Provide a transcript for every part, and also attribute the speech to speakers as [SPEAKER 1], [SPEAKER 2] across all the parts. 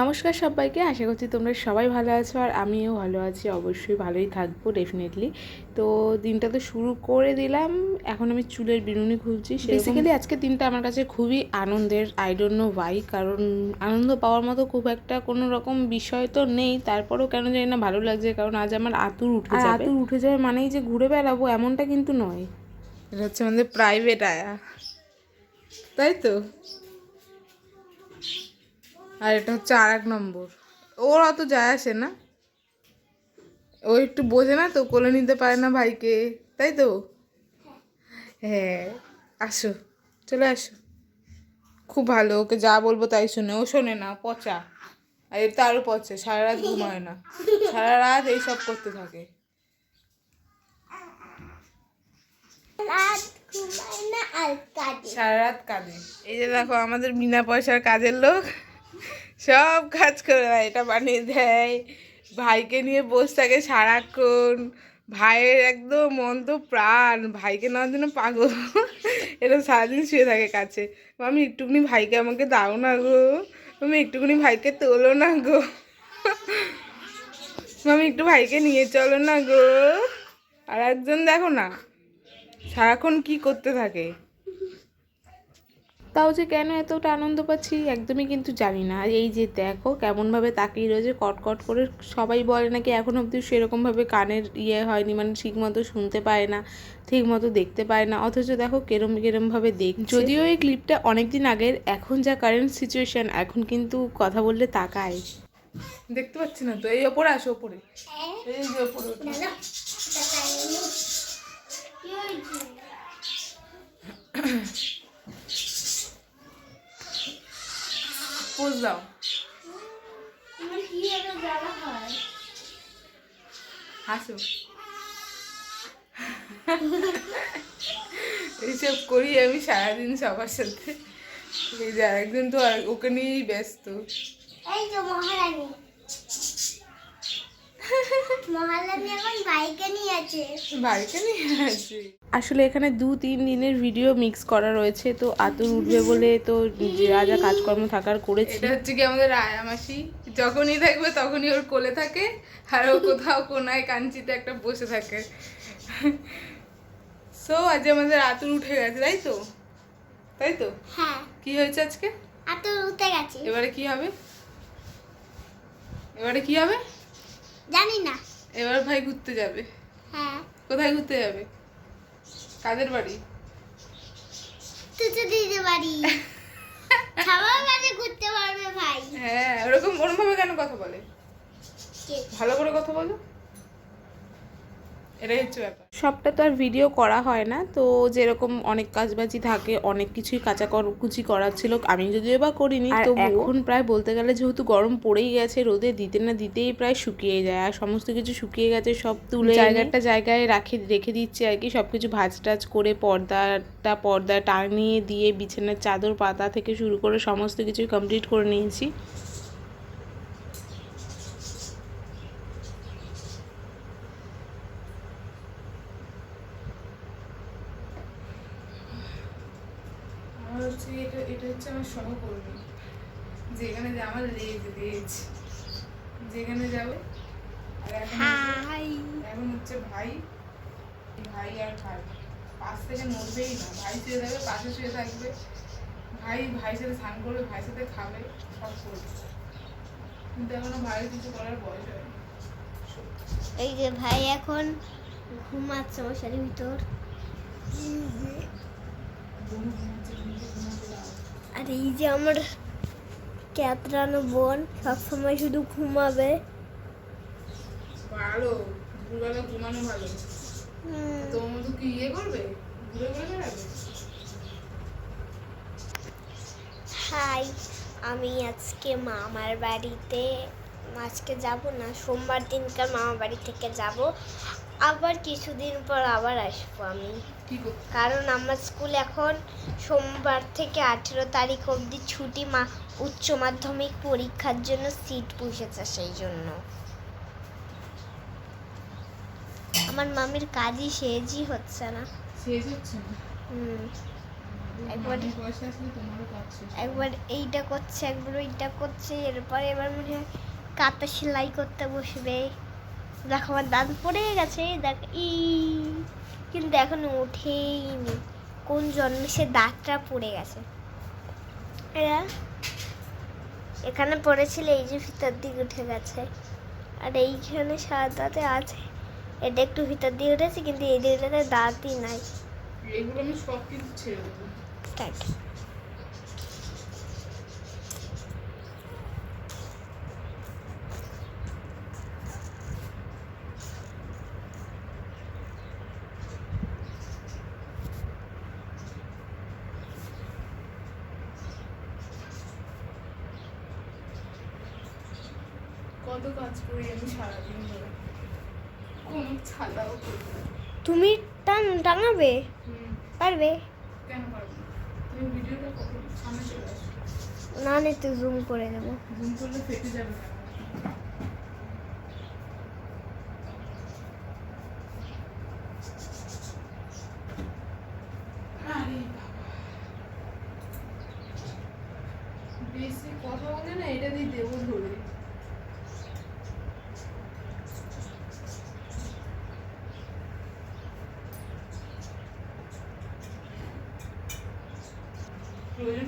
[SPEAKER 1] নমস্কার সবাইকে আশা করছি তোমরা সবাই ভালো আছো আর আমিও ভালো আছি অবশ্যই ভালোই থাকব ডেফিনেটলি তো দিনটা তো শুরু করে দিলাম এখন আমি চুলের বিনুনি খুঁজছি বেসিক্যালি আজকে দিনটা আমার কাছে খুবই আনন্দের আই ডোন্ট নো ওয়াই কারণ আনন্দ পাওয়ার মতো খুব একটা কোনো রকম বিষয় তো নেই তারপরেও কেন জানি না ভালো লাগছে কারণ আজ আমার আতুর উঠে যাবে। আতুর উঠে যাবে মানেই যে ঘুরে বেড়াবো এমনটা কিন্তু নয়। এটা হচ্ছে আমাদের প্রাইভেট আয়া। তাই তো? আর এটা হচ্ছে আর এক নম্বর। ওর অত যায় আসে না। ও একটু বোঝে না তো, কোলে নিতে পারে না ভাইকে। তাই তো? হ্যাঁ আসো, চলে আসো। খুব ভালো, ওকে যা বলব তাই শোনে। ও শোনে না, পচা। আর এটা আরও পচে, সারা রাত ঘুমায় না। সারা রাত এইসব করতে থাকে। সারা রাত কাঁদে। এই যে দেখো, আমাদের বিনা পয়সার কাজের লোক। সব কাজ করে দেয় এটা বানিয়ে দেয়। ভাইকে নিয়ে বসে থাকে সারাক্ষণ। ভাইয়ের একদম মন তো প্রাণ। ভাইকে নেওয়ার জন্য পাগল। এটা সারাদিন শুয়ে থাকে কাছে। আমি একটুখানি ভাইকে আমাকে দাও না গো। আমি একটুখানি ভাইকে তোলো না গো। আমি একটু ভাইকে নিয়ে চলো না গো। আর একজন দেখো না, সারাক্ষণ কি করতে থাকে। তাও যে কেন এতটা আনন্দ পাচ্ছি একদমই কিন্তু জানি না। আর এই যে দেখো কেমনভাবে তাকিয়ে রয়েছে, কটকট করে সবাই বলে নাকি এখন অবধি সেরকমভাবে কানের ইয়ে হয়নি মানে ঠিক মতো শুনতে পায় না ঠিক মতো দেখতে পায় না। অথচ দেখো কেরম কেরমভাবে দেখ যদিও এই ক্লিপটা অনেক দিন আগের, এখন যা কারেন্ট সিচুয়েশন এখন কিন্তু কথা বললে তাকায়। দেখতে পাচ্ছি না তো, এই ওপরে আসো, ওপরে। এই যে ওপরে।
[SPEAKER 2] না কি হয়েছে
[SPEAKER 1] পোজ দাও হাসো এইসব করি আমি সারাদিন সবার সাথে। এই যে আরেকদিন তো ওকে নিয়েই ব্যস্ত।
[SPEAKER 2] এই তো মহারানী মহারানী এখন বাইকে নিয়ে আছে
[SPEAKER 1] বাড়িতে নিয়ে আসি আসলে এখানে দু তিন দিনের ভিডিও মিক্স করা রয়েছে তো আতুর উঠবে বলে তো যা যা কাজকর্ম থাকার করেছি। এটা হচ্ছে কি আমাদের আয়া মাসি। যখনই থাকবে তখনই ওর কোলে থাকে আর ও কোথাও কোনায় কাঞ্চিতে একটা বসে থাকে। সো আজ আমাদের আতুর উঠে গেছে তাই তো? তাই তো?
[SPEAKER 2] হ্যাঁ।
[SPEAKER 1] কি হয়েছে আজকে?
[SPEAKER 2] তো উঠে গেছে।
[SPEAKER 1] এবারে কি হবে? এবারে কি হবে?
[SPEAKER 2] জানি না।
[SPEAKER 1] এবার ভাই ঘুরতে যাবে।
[SPEAKER 2] হ্যাঁ।
[SPEAKER 1] কোথায় ঘুরতে যাবে? কাদের বাড়ি?
[SPEAKER 2] তুই তো বাড়ি। খাবার সবার ঘুরতে পারবে ভাই।
[SPEAKER 1] হ্যাঁ ওরকম ওরকমভাবে কেন কথা বলে? ভালো করে কথা বলো। এটাই হচ্ছে ব্যাপার। সবটা তো আর ভিডিও করা হয় না তো যেরকম অনেক কাজবাজি থাকে অনেক কিছুই কাঁচা কুচি করার ছিল আমি যদিও বা করিনি তো এখন প্রায় বলতে গেলে যেহেতু গরম পড়েই গেছে রোদে দিতে না দিতেই প্রায় শুকিয়ে যায় আর সমস্ত কিছু শুকিয়ে গেছে সব তুলে জায়গাটা জায়গায় রাখে রেখে দিচ্ছে আর কি সব কিছু ভাজ টাজ করে পর্দাটা পর্দা টানিয়ে দিয়ে বিছানার চাদর পাতা থেকে শুরু করে সমস্ত কিছু কমপ্লিট করে নিয়েছি। হচ্ছে এটা এটা হচ্ছে আমার সহকর্মী। যেখানে যে আমার রেজ রেজ। যেখানে যাবে আর এখন এখন হচ্ছে ভাই ভাই আর ভাই। পাশ থেকে নড়বেই না। ভাই শুয়ে থাকবে পাশে শুয়ে থাকবে। ভাই ভাইয়ের সাথে স্নান করবে ভাইয়ের সাথে খাবে সব করবে। কিন্তু এখনও ভাইয়ের কিছু করার বয়স হয়নি।
[SPEAKER 2] এই যে ভাই এখন ঘুমাচ্ছে মশারির ভিতর। আর এই যে আমার ক্যাতরানো বোন সবসময় শুধু ঘুমাবে।
[SPEAKER 1] ভালো দুপুরবেলা ঘুমানো ভালো। তোমার মতো কি ইয়ে করবে? ঘুরে ঘুরে বেড়াবে?
[SPEAKER 2] হাই আমি আজকে মামার বাড়িতে আজকে যাব না সোমবার দিনকার মামার বাড়ি থেকে যাব। আবার কিছুদিন পর আবার আসব আমি। কারণ আমার স্কুল এখন সোমবার থেকে আঠেরো তারিখ অবধি ছুটি মা উচ্চ মাধ্যমিক পরীক্ষার জন্য সিট বসেছে সেই জন্য। আমার মামির কাজই সেজই হচ্ছে না।
[SPEAKER 1] শেষ হচ্ছে না?
[SPEAKER 2] হুম। একবার। একবার এইটা করছে একবার ওইটা করছে এরপরে এবার মনে হয় কাতা সেলাই করতে বসবে। দেখো আমার দাঁত পড়ে গেছে দেখ ই। কিন্তু এখনও ওঠেইনি। কোন জন্মে সে দাঁতটা পড়ে গেছে? এখানে পড়েছিল এই যে ভিতর দিকে উঠে গেছে। আর এইখানে সাদাতে আছে। এটা একটু ভিতর দিয়ে উঠেছে কিন্তু এই দিকটাতে দাঁতই নাই।
[SPEAKER 1] এগুলো আমি সব কিছু ছেড়ে দেবো। কত কাজ করি আমি সারাদিন ধরে। কোনো ছাড়াও করি
[SPEAKER 2] তুমি টান টাঙাবে? পারবে?
[SPEAKER 1] কেন পারব? তুমি ভিডিওটা কখন সামনে চলে আসো।
[SPEAKER 2] না না একটু জুম করে দেবো
[SPEAKER 1] জুম করলে ফেটে যাবে। বেশি কথা বলে না এটা দিয়ে দেবো ধরে।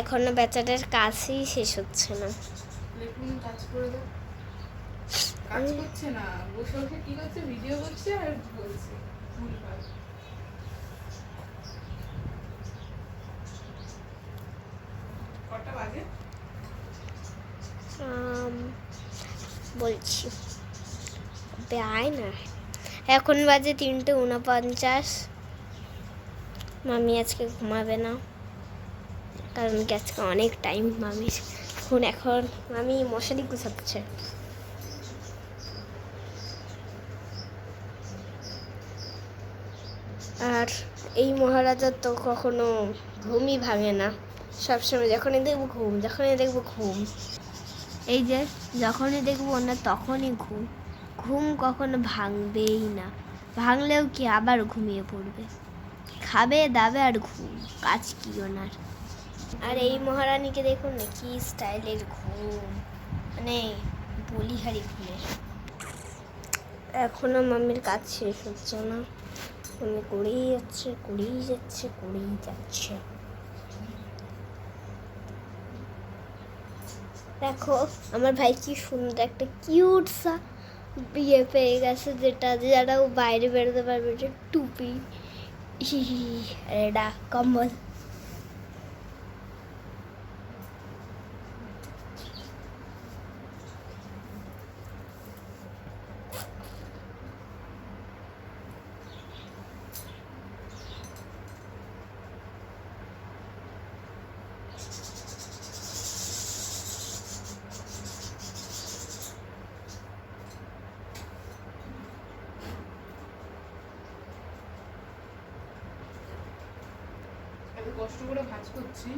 [SPEAKER 2] এখনও বেচাটার কাজই শেষ হচ্ছে না।
[SPEAKER 1] কাজ করে কাজ করছে না। বসে বসে কি করছে? ভিডিও করছে আর বলছে।
[SPEAKER 2] আয় না। এখন বাজে তিনটে উনপঞ্চাশ মামি আজকে ঘুমাবে না। কারণ কি আজকে অনেক টাইম মামির এখন এখন, মামি মশারি গুছাচ্ছে। আর এই মহারাজার তো কখনো ঘুমই ভাঙে না। সবসময় যখনই দেখব ঘুম, যখনই দেখব ঘুম। এই যে, যখনই দেখব না তখনই ঘুম। ঘুম কখনো ভাঙবেই না। ভাঙলেও কি আবার ঘুমিয়ে পড়বে? খাবে, দাবে আর ঘুম, কাজ কি ওনার? আর এই মহারানীকে দেখুন না, কি স্টাইলের ঘুম। মানে বলিহারি ঘুমের। এখনও মামির কাজ শেষ হচ্ছে না। মামি করেই যাচ্ছে করেই যাচ্ছে করেই যাচ্ছে। দেখো, আমার ভাই কি সুন্দর একটা কিউট সা বিয়ে পেয়ে গেছে, যেটা যারা ও বাইরে বেরোতে পারবে, যে টুপি। আর এটা কম্বল।
[SPEAKER 1] কষ্ট করে ভাজ করছি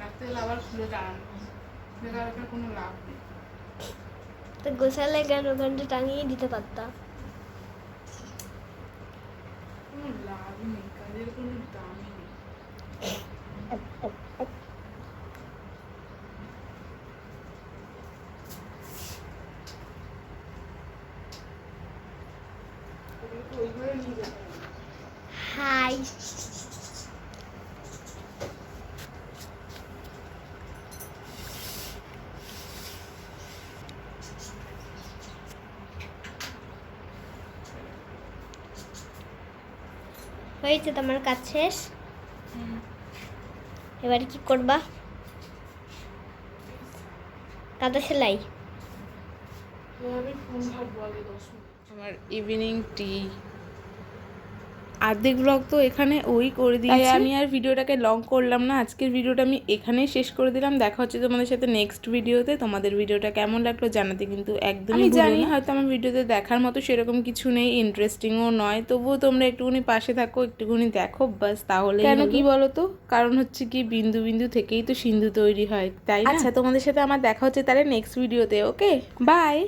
[SPEAKER 1] রাখতে গেলে আবার খুলে টানানো বেকার কোনো লাভ নেই।
[SPEAKER 2] তো গোসালে কেন ওখানটা টাঙিয়ে দিতে পারতাম
[SPEAKER 1] কোনো লাভ নেই কাজের কোনো দামই নেই। ওগুলোকে ওই ঘরে নিয়ে যাবে না।
[SPEAKER 2] হাই হয়েছে তোমার কাজ শেষ। এবার কি করবা? কাদা সেলাই?
[SPEAKER 3] আমার ইভিনিং টি অর্ধেক ব্লগ তো এখানে ওই করে দিয়েছে আমি আর ভিডিওটাকে লং করলাম না। আজকের ভিডিওটা আমি এখানেই শেষ করে দিলাম। দেখা হচ্ছে তোমাদের সাথে নেক্সট ভিডিওতে। তোমাদের ভিডিওটা কেমন লাগল জানাতে কিন্তু একদমই জানি হয়তো আমার ভিডিওতে দেখার মতো সেরকম কিছু নেই ইন্টারেস্টিংও নয়। তবুও তোমরা একটুখানি পাশে থাকো একটুখানি দেখো বাস তাহলে কেন কি বলো তো কারণ হচ্ছে কি বিন্দু বিন্দু থেকেই তো সিন্ধু তৈরি হয় তাই আচ্ছা তোমাদের সাথে আমার দেখা হচ্ছে তাহলে নেক্সট ভিডিওতে ওকে বাই